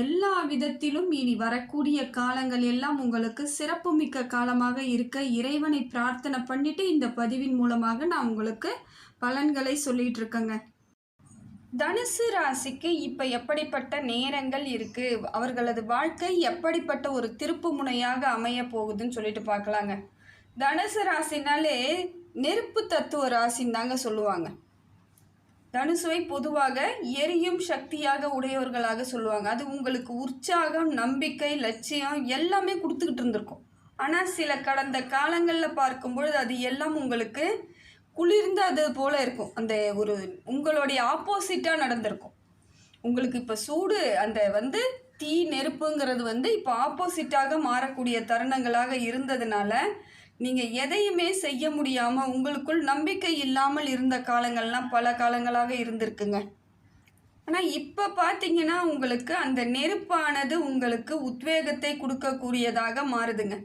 எல்லா விதத்திலும் இனி வரக்கூடிய காலங்கள் எல்லாம் உங்களுக்கு சிறப்புமிக்க காலமாக இருக்க இறைவனை பிரார்த்தனை பண்ணிட்டு இந்த பதிவின் மூலமாக நான் உங்களுக்கு பலன்களை சொல்லிட்டு இருக்கேங்க. தனுசு ராசிக்கு இப்போ எப்படிப்பட்ட நேரங்கள் இருக்குது அவர்களது வாழ்க்கை எப்படிப்பட்ட ஒரு திருப்பு முனையாக அமைய போகுதுன்னு சொல்லிட்டு பார்க்கலாங்க. தனுசு ராசினாலே நெருப்பு தத்துவ ராசின்னு தாங்க சொல்லுவாங்க. தனுசுவை பொதுவாக எரியும் சக்தியாக உடையவர்களாக சொல்லுவாங்க. அது உங்களுக்கு உற்சாகம் நம்பிக்கை லட்சியம் எல்லாமே கொடுத்துக்கிட்டு இருந்திருக்கும். ஆனால் சில கடந்த காலங்களில் பார்க்கும் பொழுது அது எல்லாம் உங்களுக்கு குளிர்ந்து அது போல் இருக்கும். அந்த ஒரு உங்களுடைய ஆப்போசிட்டாக நடந்திருக்கும். உங்களுக்கு இப்போ சூடு அந்த வந்து தீ நெருப்புங்கிறது வந்து இப்போ ஆப்போசிட்டாக மாறக்கூடிய தருணங்களாக இருந்ததுனால நீங்கள் எதையுமே செய்ய முடியாமல் உங்களுக்குள் நம்பிக்கை இல்லாமல் இருந்த காலங்கள்லாம் பல காலங்களாக இருந்திருக்குங்க. ஆனால் இப்போ பார்த்தீங்கன்னா உங்களுக்கு அந்த நெருப்பானது உங்களுக்கு உத்வேகத்தை கொடுக்கக்கூடியதாக மாறுதுங்க.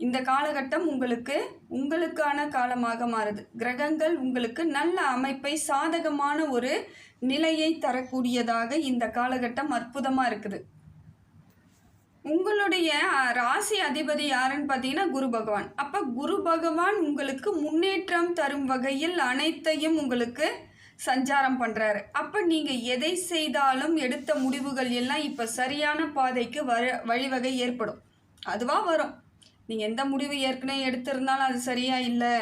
இந்த காலகட்டம் உங்களுக்கு உங்களுக்கான காலமாக மாறுது. கிரகங்கள் உங்களுக்கு நல்ல அமைப்பை சாதகமான ஒரு நிலையை தரக்கூடியதாக இந்த காலகட்டம் அற்புதமாக இருக்குது. உங்களுடைய ராசி அதிபதி யாருன்னு பார்த்தீங்கன்னா குரு பகவான். அப்போ குரு பகவான் உங்களுக்கு முன்னேற்றம் தரும் வகையில் அனைத்தையும் உங்களுக்கு சஞ்சாரம் பண்ணுறாரு அப்போ நீங்கள் எதை செய்தாலும் எடுத்த முடிவுகள் எல்லாம் இப்போ சரியான பாதைக்கு வர வழிவகை ஏற்படும். அதுவாக வரும். நீங்கள் எந்த முடிவு ஏற்கனவே எடுத்திருந்தாலும் அது சரியாக இல்லை.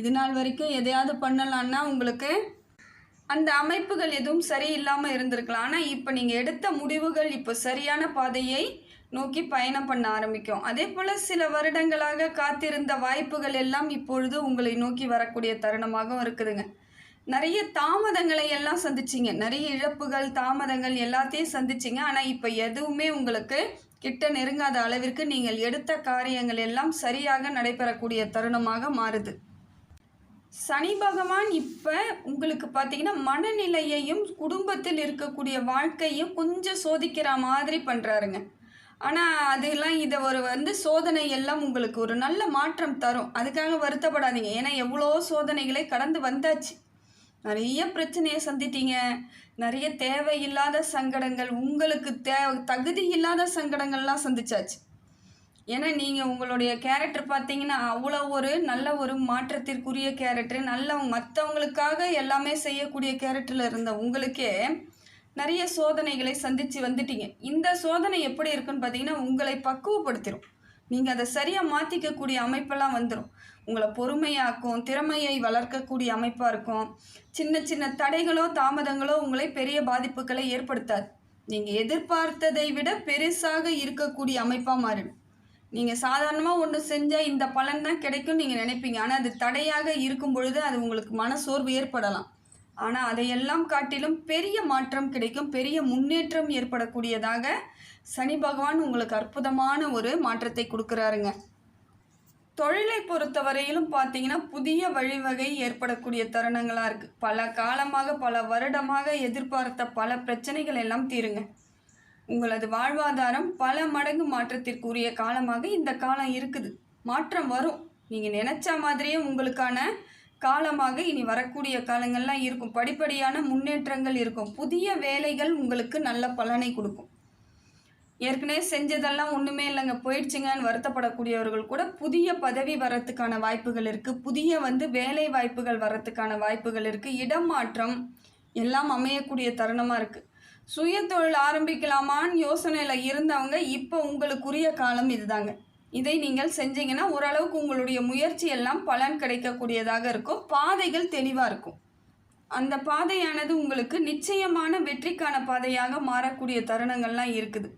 இது நாள் வரைக்கும் எதையாவது பண்ணலான்னா உங்களுக்கு அந்த அமைப்புகள் எதுவும் சரியில்லாமல் இருந்திருக்கலாம். ஆனால் இப்போ நீங்கள் எடுத்த முடிவுகள் இப்போ சரியான பாதையை நோக்கி பயணம் பண்ண ஆரம்பிக்கும். அதே போல் சில வருடங்களாக காத்திருந்த வாய்ப்புகள் எல்லாம் இப்பொழுது உங்களை நோக்கி வரக்கூடிய தருணமாகவும் இருக்குதுங்க. நிறைய தாமதங்களை எல்லாம் சந்திச்சிங்க. நிறைய இழப்புகள் தாமதங்கள் எல்லாத்தையும் சந்திச்சிங்க. ஆனால் இப்போ எதுவுமே உங்களுக்கு கிட்ட நெருங்காத அளவிற்கு நீங்கள் எடுத்த காரியங்கள் எல்லாம் சரியாக நடைபெறக்கூடிய தருணமாக மாறுது. சனி பகவான் இப்போ உங்களுக்கு பார்த்தீங்கன்னா மனநிலையையும் குடும்பத்தில் இருக்கக்கூடிய வாழ்க்கையும் கொஞ்சம் சோதிக்கிற மாதிரி பண்ணுறாருங்க ஆனால் அதெல்லாம் இதை ஒரு வந்து சோதனை எல்லாம் உங்களுக்கு ஒரு நல்ல மாற்றம் தரும். அதுக்காக வருத்தப்படாதீங்க. ஏன்னா எவ்வளோ சோதனைகளை கடந்து வந்தாச்சு. நிறைய பிரச்சனையை சந்திட்டீங்க நிறைய தேவையில்லாத சங்கடங்கள் உங்களுக்கு தே தகுதி இல்லாத சங்கடங்கள்லாம் சந்திச்சாச்சு. ஏன்னா நீங்கள் உங்களுடைய கேரக்டர் பார்த்தீங்கன்னா அவ்வளோ ஒரு நல்ல ஒரு மாற்றத்திற்குரிய கேரக்டர் நல்ல மற்றவங்களுக்காக எல்லாமே செய்யக்கூடிய கேரக்டரில் இருந்த உங்களுக்கே நிறைய சோதனைகளை சந்தித்து வந்துட்டீங்க. இந்த சோதனை எப்படி இருக்குன்னு பார்த்தீங்கன்னா உங்களை பக்குவப்படுத்திடும் நீங்கள் அதை சரியாக மாற்றிக்கக்கூடிய அமைப்பெல்லாம் வந்துடும் உங்களை பொறுமையாக்கும் திறமையை வளர்க்கக்கூடிய அமைப்பாக இருக்கும். சின்ன சின்ன தடைகளோ தாமதங்களோ உங்களை பெரிய பாதிப்புகளை ஏற்படுத்தாது. நீங்கள் எதிர்பார்த்ததை விட பெருசாக இருக்கக்கூடிய அமைப்பாக மாறிடும். நீங்கள் சாதாரணமாக ஒன்று செஞ்சால் இந்த பலன் தான் கிடைக்கும் நீங்கள் நினைப்பீங்க. ஆனால் அது தடையாக இருக்கும் பொழுது அது உங்களுக்கு மனசோர்வு ஏற்படலாம். ஆனால் அதையெல்லாம் காட்டிலும் பெரிய மாற்றம் கிடைக்கும் பெரிய முன்னேற்றம் ஏற்படக்கூடியதாக சனி பகவான் உங்களுக்கு அற்புதமான ஒரு மாற்றத்தை கொடுக்குறாருங்க. தொழிலை பொறுத்தவரையிலும் பார்த்தீங்கன்னா புதிய வழிவகை ஏற்படக்கூடிய தருணங்களாக இருக்குது பல காலமாக பல வருடமாக எதிர்பார்த்த பல பிரச்சனைகள் எல்லாம் தீருங்க. உங்களது வாழ்வாதாரம் பல மடங்கு மாற்றத்திற்குரிய காலமாக இந்த காலம் இருக்குது. மாற்றம் வரும். நீங்கள் நினச்ச மாதிரியே உங்களுக்கான காலமாக இனி வரக்கூடிய காலங்கள்லாம் இருக்கும். படிப்படியான முன்னேற்றங்கள் இருக்கும். புதிய வேலைகள் உங்களுக்கு நல்ல பலனை கொடுக்கும். ஏற்கனவே செஞ்சதெல்லாம் ஒன்றுமே இல்லைங்க. போயிடுச்சுங்கன்னு வருத்தப்படக்கூடியவர்கள் கூட புதிய பதவி வரத்துக்கான வாய்ப்புகள் இருக்குது புதிய வந்து வேலை வாய்ப்புகள் வரத்துக்கான வாய்ப்புகள் இருக்குது இடம் மாற்றம் எல்லாம் அமையக்கூடிய தருணமாக இருக்குது சுய தொழில் ஆரம்பிக்கலாமான்னு யோசனையில் இருந்தவங்க இப்போ உங்களுக்குரிய காலம் இதுதாங்க. இதை நீங்கள் செஞ்சீங்கன்னா ஓரளவுக்கு உங்களுடைய முயற்சி எல்லாம் பலன் கிடைக்கக்கூடியதாக இருக்கும். பாதைகள் தெளிவாக இருக்கும். அந்த பாதையானது உங்களுக்கு நிச்சயமான வெற்றிக்கான பாதையாக மாறக்கூடிய தருணங்கள்லாம் இருக்குது.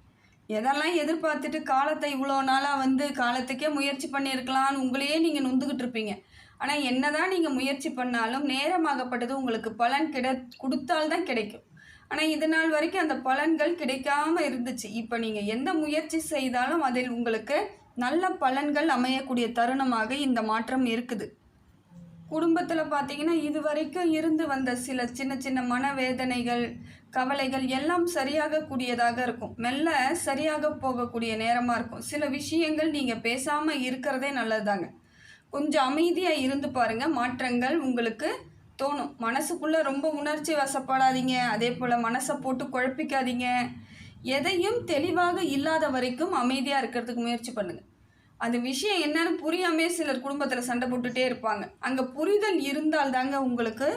எதெல்லாம் எதிர்பார்த்துட்டு காலத்தை இவ்வளோ நாளாக வந்து காலத்துக்கே முயற்சி பண்ணியிருக்கலாம்னு உங்களையே நீங்கள் நொந்துக்கிட்டு இருப்பீங்க. ஆனால் என்னதான் நீங்கள் முயற்சி பண்ணாலும் நேரமாகப்பட்டது உங்களுக்கு பலன் கிட கொடுத்தால்தான் கிடைக்கும். ஆனால் இது நாள் வரைக்கும் அந்த பலன்கள் கிடைக்காம இருந்துச்சு. இப்போ நீங்கள் எந்த முயற்சி செய்தாலும் அதில் உங்களுக்கு நல்ல பலன்கள் அமையக்கூடிய தருணமாக இந்த மாற்றம் இருக்குது. குடும்பத்தில் பார்த்தீங்கன்னா இது வரைக்கும் இருந்து வந்த சில சின்ன சின்ன மனவேதனைகள் கவலைகள் எல்லாம் சரியாக கூடியதாக இருக்கும். மெல்ல சரியாக போகக்கூடிய நேரமாக இருக்கும். சில விஷயங்கள் நீங்கள் பேசாமல் இருக்கிறதே நல்லதுதாங்க. கொஞ்சம் அமைதியாக இருந்து பாருங்கள் மாற்றங்கள் உங்களுக்கு தோணும். மனசுக்குள்ளே ரொம்ப உணர்ச்சி வசப்படாதீங்க. அதே போல் மனசை போட்டு குழப்பிக்காதீங்க. எதையும் தெளிவாக இல்லாத வரைக்கும் அமைதியாக இருக்கிறதுக்கு முயற்சி பண்ணுங்கள் அந்த விஷயம் என்னன்னு புரியாமே சிலர் குடும்பத்தில் சண்டை போட்டுகிட்டே இருப்பாங்க. அங்கே புரிதல் இருந்தால் தாங்க உங்களுக்கு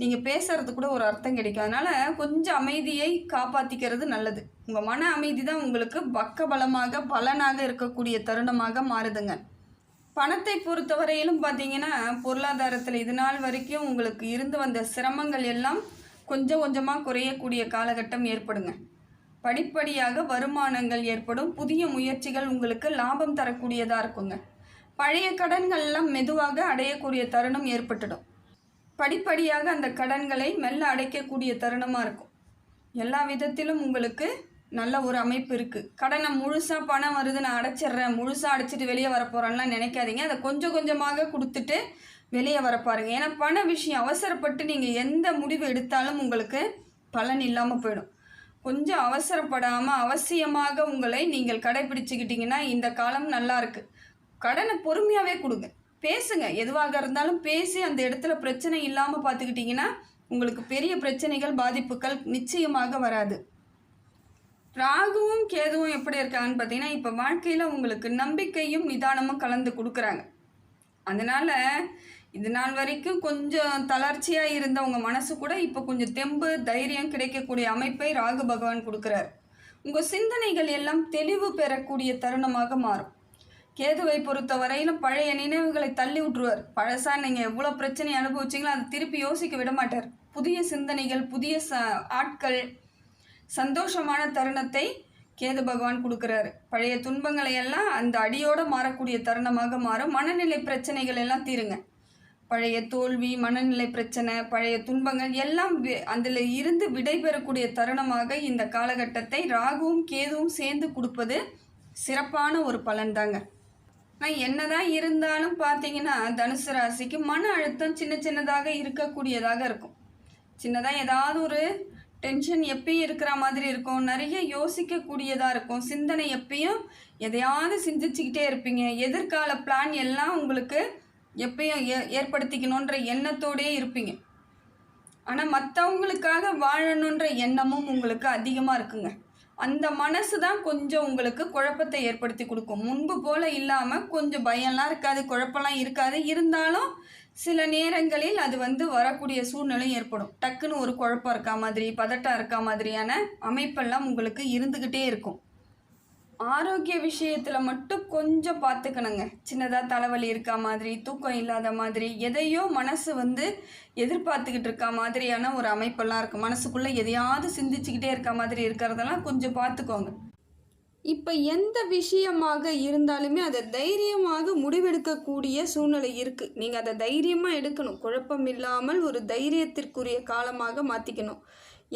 நீங்கள் பேசுறது கூட ஒரு அர்த்தம் கிடைக்கும். அதனால் கொஞ்சம் அமைதியை காப்பாற்றிக்கிறது நல்லது. உங்கள் மன அமைதி தான் உங்களுக்கு பக்கபலமாக பலனாக இருக்கக்கூடிய தருணமாக மாறுதுங்க. பணத்தை பொறுத்தவரையிலும் பார்த்தீங்கன்னா பொருளாதாரத்தில் இது நாள் வரைக்கும் உங்களுக்கு இருந்து வந்த சிரமங்கள் எல்லாம் கொஞ்சம் கொஞ்சமாக குறையக்கூடிய காலகட்டம் ஏற்படுங்க. படிப்படியாக வருமானங்கள் ஏற்படும். புதிய முயற்சிகள் உங்களுக்கு லாபம் தரக்கூடியதாக இருக்குங்க. பழைய கடன்கள்லாம் மெதுவாக அடையக்கூடிய தருணம் ஏற்பட்டுடும். படிப்படியாக அந்த கடன்களை மெல்ல அடைக்கக்கூடிய தருணமாக இருக்கும். எல்லா விதத்திலும் உங்களுக்கு நல்ல ஒரு அமைப்பு இருக்குது கடனை முழுசாக பணம் வருது நான் அடைச்சிட்றேன் முழுசாக அடைச்சிட்டு வெளியே வரப்போகிறேன்லாம் நினைக்காதீங்க. அதை கொஞ்சம் கொஞ்சமாக கொடுத்துட்டு வெளியே வர பாருங்கள் ஏன்னா பண விஷயம் அவசரப்பட்டு நீங்கள் எந்த முடிவு எடுத்தாலும் உங்களுக்கு பலன் இல்லாமல் போயிடும். கொஞ்சம் அவசரப்படாமல் அவசியமாக உங்களை நீங்கள் கடைபிடிச்சிக்கிட்டிங்கன்னா இந்த காலம் நல்லாயிருக்கு கடனை பொறுமையாகவே கொடுங்க. பேசுங்க. எதுவாக இருந்தாலும் பேசி அந்த இடத்துல பிரச்சனை இல்லாமல் பார்த்துக்கிட்டிங்கன்னா உங்களுக்கு பெரிய பிரச்சனைகள் பாதிப்புகள் நிச்சயமாக வராது. ராகுவும் கேதுவும் எப்படி இருக்காங்கன்னு பார்த்தீங்கன்னா இப்போ வாழ்க்கையில் உங்களுக்கு நம்பிக்கையும் நிதானமும் கலந்து கொடுக்குறாங்க. அதனால் இது நாள் வரைக்கும் கொஞ்சம் தளர்ச்சியாக இருந்த உங்கள் மனசு கூட இப்போ கொஞ்சம் தெம்பு தைரியம் கிடைக்கக்கூடிய அமைப்பை ராகு பகவான் கொடுக்குறார். உங்கள் சிந்தனைகள் எல்லாம் தெளிவு பெறக்கூடிய தருணமாக மாறும். கேதுவை பொறுத்த வரையிலும் பழைய நினைவுகளை தள்ளி விட்டுருவார். பழசா நீங்கள் எவ்வளோ பிரச்சனை அனுபவிச்சிங்களோ அதை திருப்பி யோசிக்க விட மாட்டார். புதிய சிந்தனைகள் புதிய ச ஆட்கள் சந்தோஷமான தருணத்தை கேது பகவான் கொடுக்குறாரு. பழைய துன்பங்களை எல்லாம் அந்த அடியோடு மாறக்கூடிய தருணமாக மாறும். மனநிலை பிரச்சனைகள் எல்லாம் தீருங்க. பழைய தோல்வி மனநிலை பிரச்சனை பழைய துன்பங்கள் எல்லாம் அதில் இருந்து விடைபெறக்கூடிய தருணமாக இந்த காலகட்டத்தை ராகுவும் கேதுவும் சேர்ந்து கொடுப்பது சிறப்பான ஒரு பலன் தாங்க ஆனால் என்னதான் இருந்தாலும் பார்த்தீங்கன்னா தனுசு ராசிக்கு மன அழுத்தம் சின்ன சின்னதாக இருக்கக்கூடியதாக இருக்கும். சின்னதாக ஏதாவது ஒரு டென்ஷன் எப்பயும் இருக்கிற மாதிரி இருக்கும். நிறைய யோசிக்கக்கூடியதாக இருக்கும். சிந்தனை எப்பயும் எதையாவது சிந்திச்சுக்கிட்டே இருப்பீங்க. எதிர்கால பிளான் எல்லாம் உங்களுக்கு எப்பயும் ஏ ஏற்படுத்திக்கணுன்ற எண்ணத்தோடே இருப்பீங்க. ஆனால் மற்றவங்களுக்காக வாழணுன்ற எண்ணமும் உங்களுக்கு அதிகமாக இருக்குங்க. அந்த மனசு தான் கொஞ்சம் உங்களுக்கு குழப்பத்தை ஏற்படுத்தி கொடுக்கும். முன்பு போல் இல்லாமல் கொஞ்சம் பயம்லாம் இருக்காது குழப்பம்லாம் இருக்காது. இருந்தாலும் சில நேரங்களில் அது வந்து வரக்கூடிய சூழ்நிலை ஏற்படும். டக்குன்னு ஒரு குழப்பம் இருக்கா மாதிரி பதட்டம் இருக்கா மாதிரியான அமைப்பெல்லாம் உங்களுக்கு இருந்துக்கிட்டே இருக்கும். ஆரோக்கிய விஷயத்தில் மட்டும் கொஞ்சம் பார்த்துக்கணுங்க சின்னதாக தலைவலி இருக்கா மாதிரி தூக்கம் இல்லாத மாதிரி எதையோ மனசு வந்து எதிர்பார்த்துக்கிட்டு இருக்கா மாதிரியான ஒரு அமைப்பெல்லாம் இருக்குது மனசுக்குள்ளே எதையாவது சிந்திச்சுக்கிட்டே இருக்க மாதிரி இருக்கிறதெல்லாம் கொஞ்சம் பார்த்துக்கோங்க இப்போ எந்த விஷயமாக இருந்தாலுமே அதை தைரியமாக முடிவெடுக்கக்கூடிய சூழ்நிலை இருக்குது நீங்கள் அதை தைரியமாக எடுக்கணும். குழப்பம் இல்லாமல் ஒரு தைரியத்திற்குரிய காலமாக மாற்றிக்கணும்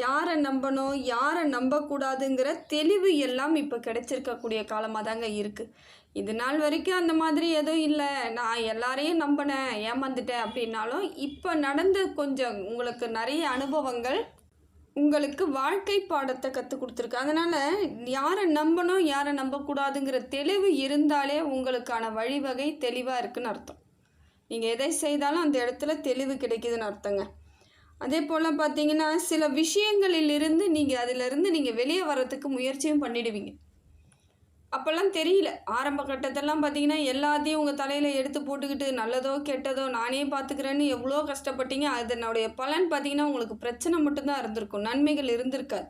யாரை நம்பணும் யாரை நம்பக்கூடாதுங்கிற தெளிவு எல்லாம் இப்போ கிடைச்சிருக்கக்கூடிய காலமாக தாங்க இருக்குது இது நாள் வரைக்கும் அந்த மாதிரி எதுவும் இல்லை. நான் எல்லாரையும் நம்பினேன் ஏமாந்துட்டேன் அப்படின்னாலும் இப்போ நடந்த கொஞ்சம் உங்களுக்கு நிறைய அனுபவங்கள் உங்களுக்கு வாழ்க்கை பாடத்தை கற்றுக் கொடுத்துருக்கு. அதனால் யாரை நம்பணும் யாரை நம்பக்கூடாதுங்கிற தெளிவு இருந்தாலே உங்களுக்கான வழிவகை தெளிவாக இருக்குன்னு அர்த்தம். நீங்கள் எதை செய்தாலும் அந்த இடத்துல தெளிவு கிடைக்குதுன்னு அர்த்தங்க. அதே போல் பார்த்தீங்கன்னா சில விஷயங்களிலிருந்து நீங்கள் அதிலிருந்து நீங்கள் வெளியே வர்றதுக்கு முயற்சியும் பண்ணிடுவீங்க. அப்போல்லாம் தெரியல. ஆரம்ப கட்டத்தெல்லாம் பார்த்தீங்கன்னா எல்லாத்தையும் உங்கள் தலையில் எடுத்து போட்டுக்கிட்டு நல்லதோ கெட்டதோ நானே பார்த்துக்கிறேன்னு எவ்வளோ கஷ்டப்பட்டீங்க அதனுடைய பலன் பார்த்தீங்கன்னா உங்களுக்கு பிரச்சனை மட்டும்தான் இருந்திருக்கும். நன்மைகள் இருந்திருக்காது.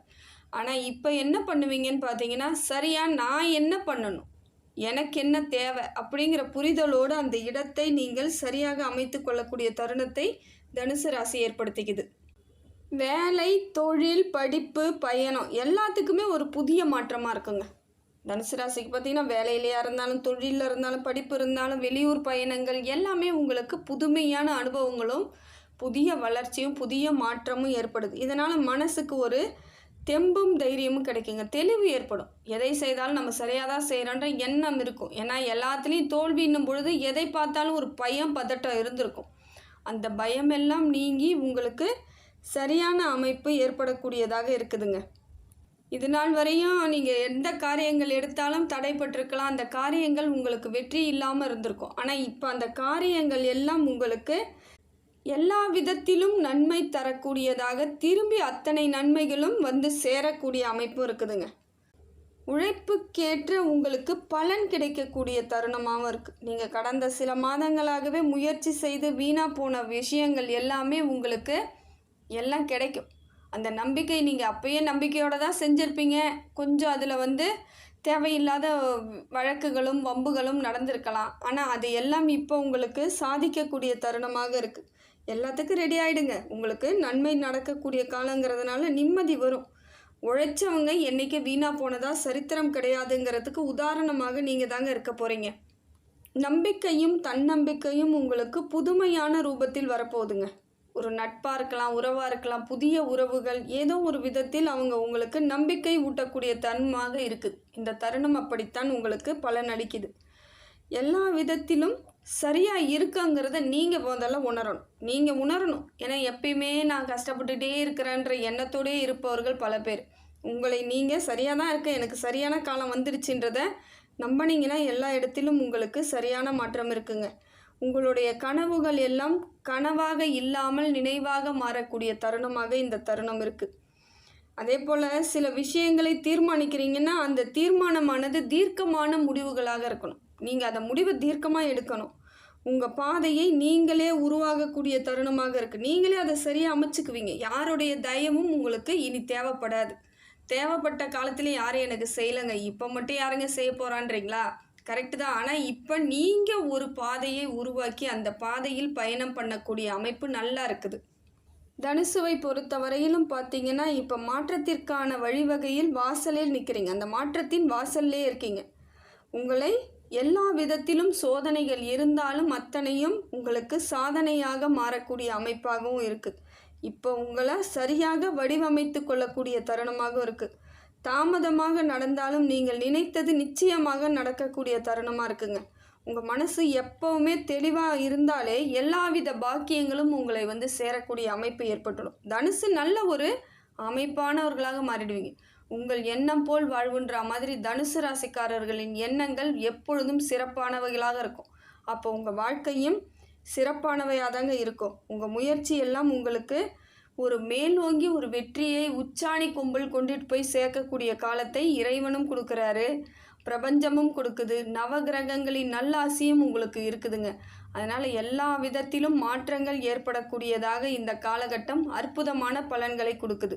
ஆனால் இப்போ என்ன பண்ணுவீங்கன்னு பார்த்தீங்கன்னா சரியாக நான் என்ன பண்ணணும்? எனக்கு என்ன தேவை? அப்படிங்கிற புரிதலோடு அந்த இடத்தை நீங்கள் சரியாக அமைத்து கொள்ளக்கூடிய தருணத்தை தனுசு ராசி ஏற்படுத்திக்குது. வேலை தொழில் படிப்பு பயணம் எல்லாத்துக்குமே ஒரு புதிய மாற்றமாக இருக்குங்க. தனுசு ராசிக்கு பார்த்தீங்கன்னா வேலையிலையா இருந்தாலும் தொழிலில் இருந்தாலும் படிப்பு இருந்தாலும் வெளியூர் பயணங்கள் எல்லாமே உங்களுக்கு புதுமையான அனுபவங்களும் புதிய வளர்ச்சியும் புதிய மாற்றமும் ஏற்படுது. இதனால் மனசுக்கு ஒரு தெம்பும் தைரியமும் கிடைக்குங்க. தெளிவு ஏற்படும். எதை செய்தாலும் நம்ம சரியாக தான் செய்கிறோன்ற எண்ணம் இருக்கும். ஏன்னா எல்லாத்துலேயும் தோல்வின்னும் பொழுது எதை பார்த்தாலும் ஒரு பயம் பதட்டம் இருந்திருக்கும். அந்த பயமெல்லாம் நீங்கி உங்களுக்கு சரியான அமைப்பு ஏற்படக்கூடியதாக இருக்குதுங்க. இது நாள் வரையும் நீங்கள் எந்த காரியங்கள் எடுத்தாலும் தடைப்பட்டிருக்கலாம். அந்த காரியங்கள் உங்களுக்கு வெற்றி இல்லாமல் இருந்திருக்கும். ஆனால் இப்போ அந்த காரியங்கள் எல்லாம் உங்களுக்கு எல்லா விதத்திலும் நன்மை தரக்கூடியதாக திரும்பி அத்தனை நன்மைகளும் வந்து சேரக்கூடிய அமைப்பும் இருக்குதுங்க. உழைப்புக்கேற்ற உங்களுக்கு பலன் கிடைக்கக்கூடிய தருணமாகவும் இருக்குது நீங்கள் கடந்த சில மாதங்களாகவே முயற்சி செய்து வீணாக போன விஷயங்கள் எல்லாமே உங்களுக்கு எல்லாம் கிடைக்கும். அந்த நம்பிக்கை நீங்கள் அப்போயே நம்பிக்கையோடு தான் செஞ்சுருப்பீங்க. கொஞ்சம் அதில் வந்து தேவையில்லாத வழக்குகளும் வம்புகளும் நடந்திருக்கலாம். ஆனால் அது எல்லாம் இப்போ உங்களுக்கு சாதிக்கக்கூடிய தருணமாக இருக்குது எல்லாத்துக்கும் ரெடி ஆகிடுங்க உங்களுக்கு நன்மை நடக்கக்கூடிய காலங்கிறதுனால நிம்மதி வரும். உழைச்சவங்க என்றைக்கு வீணாக போனதா சரித்திரம் கிடையாதுங்கிறதுக்கு உதாரணமாக நீங்கள் தாங்க இருக்க போகிறீங்க நம்பிக்கையும் தன்னம்பிக்கையும் உங்களுக்கு புதுமையான ரூபத்தில் வரப்போகுதுங்க. ஒரு நட்பாக இருக்கலாம் உறவாக இருக்கலாம் புதிய உறவுகள் ஏதோ ஒரு விதத்தில் அவங்க உங்களுக்கு நம்பிக்கை ஊட்டக்கூடிய தன்மாக இருக்குது இந்த தருணம் அப்படித்தான் உங்களுக்கு பலன் அளிக்குது எல்லா விதத்திலும் சரியாக இருக்குங்கிறத நீங்கள் முதல்ல உணரணும். நீங்கள் உணரணும். ஏன்னா எப்பயுமே நான் கஷ்டப்பட்டுகிட்டே இருக்கிறேன்ற எண்ணத்தோடே இருப்பவர்கள் பல பேர். உங்களை நீங்கள் சரியாக தான் இருக்க. எனக்கு சரியான காலம் வந்துருச்சுன்றத நம்பினீங்கன்னா எல்லா இடத்திலும் உங்களுக்கு சரியான மாற்றம் இருக்குங்க. உங்களுடைய கனவுகள் எல்லாம் கனவாக இல்லாமல் நினைவாக மாறக்கூடிய தருணமாக இந்த தருணம் இருக்குது அதே போல் சில விஷயங்களை தீர்மானிக்கிறீங்கன்னா அந்த தீர்மானமானது தீர்க்கமான முடிவுகளாக இருக்கணும். நீங்கள் அந்த முடிவை தீர்க்கமாக எடுக்கணும். உங்கள் பாதையை நீங்களே உருவாகக்கூடிய தருணமாக இருக்குது நீங்களே அதை சரியாக அமைச்சுக்குவீங்க. யாருடைய தயவும் உங்களுக்கு இனி தேவைப்படாது. தேவைப்பட்ட காலத்துல யாரும் எனக்கு செய்யலைங்க. இப்போ மட்டும் யாருங்க செய்ய போகிறான்றீங்களா கரெக்டு தான். ஆனால் இப்போ நீங்கள் ஒரு பாதையை உருவாக்கி அந்த பாதையில் பயணம் பண்ணக்கூடிய அமைப்பு நல்லா இருக்குது. தனுசுவை பொறுத்தவரையிலும் பார்த்தீங்கன்னா இப்போ மாற்றத்திற்கான வழிவகையில் வாசலில் நிற்கிறீங்க அந்த மாற்றத்தின் வாசல்லே இருக்கீங்க. உங்களை எல்லா விதத்திலும் சோதனைகள் இருந்தாலும் அத்தனையும் உங்களுக்கு சாதனையாக மாறக்கூடிய அமைப்பாகவும் இருக்குது இப்போ உங்களை சரியாக வடிவமைத்து கொள்ளக்கூடிய தருணமாகவும் இருக்குது தாமதமாக நடந்தாலும் நீங்கள் நினைத்தது நிச்சயமாக நடக்கக்கூடிய தருணமாக இருக்குங்க. உங்கள் மனசு எப்போவுமே தெளிவாக இருந்தாலே எல்லாவித பாக்கியங்களும் உங்களை வந்து சேரக்கூடிய அமைப்பு ஏற்பட்டுடும். தனுசு நல்ல ஒரு அமைப்பானவர்களாக மாறிடுவீங்க. உங்கள் எண்ணம் போல் வாழ்வுன்ற மாதிரி தனுசு ராசிக்காரர்களின் எண்ணங்கள் எப்பொழுதும் சிறப்பானவைகளாக இருக்கும். அப்போ உங்கள் வாழ்க்கையும் சிறப்பானவையாக தாங்க இருக்கும். உங்கள் முயற்சி எல்லாம் உங்களுக்கு ஒரு மேலோங்கி ஒரு வெற்றியை உச்சாணி கும்பல் கொண்டுட்டு போய் சேர்க்கக்கூடிய காலத்தை இறைவனும் கொடுக்குறாரு. பிரபஞ்சமும் கொடுக்குது. நவகிரகங்களின் நல்லாசியும் உங்களுக்கு இருக்குதுங்க. அதனால் எல்லா விதத்திலும் மாற்றங்கள் ஏற்படக்கூடியதாக இந்த காலகட்டம் அற்புதமான பலன்களை கொடுக்குது.